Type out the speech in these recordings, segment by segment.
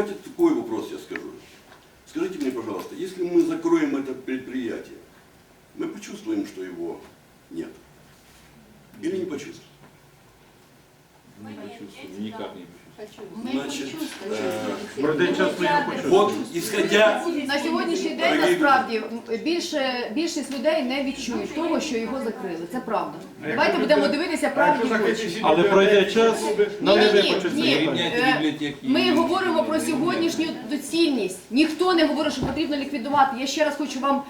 давайте такой вопрос я скажу. Скажите мне, пожалуйста, если мы закроем это предприятие, мы почувствуем, что его нет? Или не почувствуем? Е, Пройде час, ми його почуємо. Вот, исходя На сьогоднішній день насправді більше більшість людей не відчують того, що його закрили. Це правда. Давайте будемо дивитися правді в очі. Але пройде час, Ні, не ні. Е. Ми говоримо про сьогоднішню доцільність. Ніхто не говорить, що потрібно ліквідувати. Я ще раз хочу вам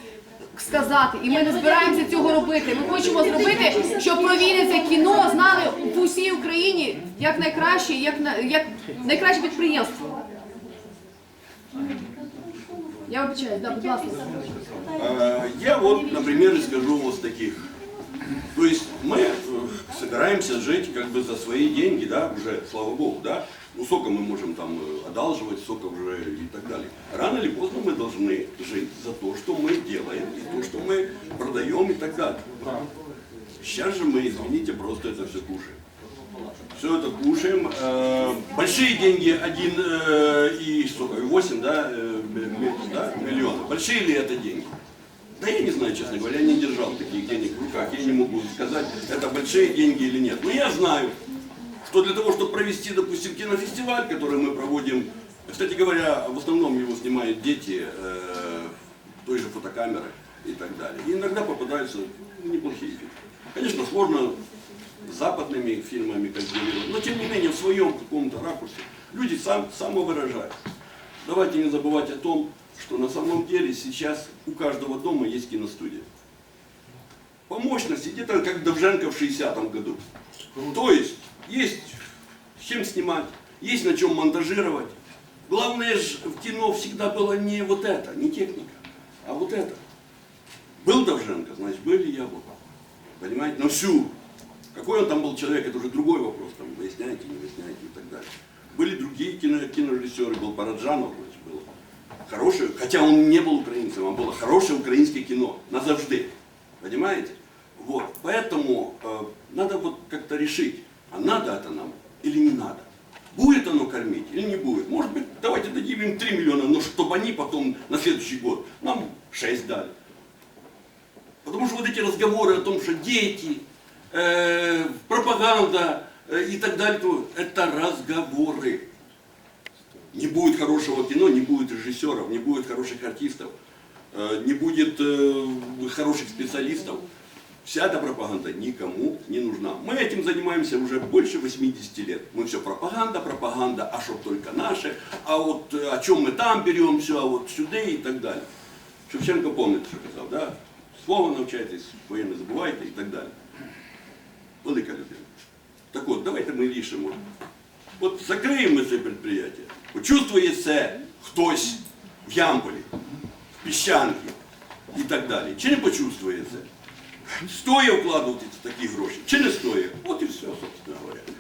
сказати, і ми не збираємося цього робити. Ми хочемо зробити, щоб про Вінниця кіно знали в усій Україні як найкраще, як на як найкраще підприємство. Я вибачаюсь, да, будь ласка. Э, Я вот, например, и скажу вот с таких. То есть мы э, собираемся жить как бы за свои деньги, да, уже, слава богу, да. Ну, сколько мы можем там э, одалживать, сколько уже и так далее. Рано или поздно мы должны жить за то, что мы делаем, и то, что мы Продаем и так далее. Сейчас же мы, извините, просто это все кушаем. Все это кушаем. Э, большие деньги, один э, и сколько, и 8, да, э, м- м- да, миллиона. Большие ли это деньги? Да я не знаю, честно говоря, я не держал таких денег в руках, я не могу сказать, это большие деньги или нет. Но я знаю, что для того, чтобы провести, допустим, кинофестиваль, который мы проводим, кстати говоря, в основном его снимают дети э, той же фотокамеры и так далее. И иногда попадаются неплохие фильмы. Конечно, сложно западными фильмами конкурировать, но тем не менее в своем каком-то ракурсе люди сам, самовыражают. Давайте не забывать о том, что на самом деле сейчас у каждого дома есть киностудия. По мощности где-то как Довженко в 60-м году. То есть есть чем снимать, есть на чем монтажировать. Главное же в кино всегда было не вот это, не техника, а вот это. Был Довженко, значит, были яблоки. Понимаете? Но всю. Какой он там был человек, это уже другой вопрос, там, выясняете, не выясняете и так далее. Были другие кино, кинорежиссеры, был Параджанов, значит, был хороший, хотя он не был украинцем, а было хорошее украинское кино, назавжди. Понимаете? Вот. Поэтому э, надо вот как-то решить, а надо это нам или не надо. Будет оно кормить или не будет? Может быть, давайте дадим им 3 миллиона, но чтобы они потом на следующий год нам 6 дали. Потому что вот эти разговоры о том, что дети, э, пропаганда э, и так далее, то это разговоры. Не будет хорошего кино, не будет режиссеров, не будет хороших артистов, э, не будет э, хороших специалистов. Вся эта пропаганда никому не нужна. Мы этим занимаемся уже больше 80 лет. Мы все пропаганда, пропаганда, а что только наше, а вот э, о чем мы там берем все, а вот сюда и так далее. Шевченко помните, що казав, да? Слово навчайтесь, своє не забувайте і так далі. Велика людина. Так от, давайте ми рішимо. От закриємо це підприємство. Почувствує це хтось в Ямполі, в Піщанки і так далі. Чи не почувствує це? Стоїть вкладувати такі гроші, чи не стоїть? От і все, собственно говоря.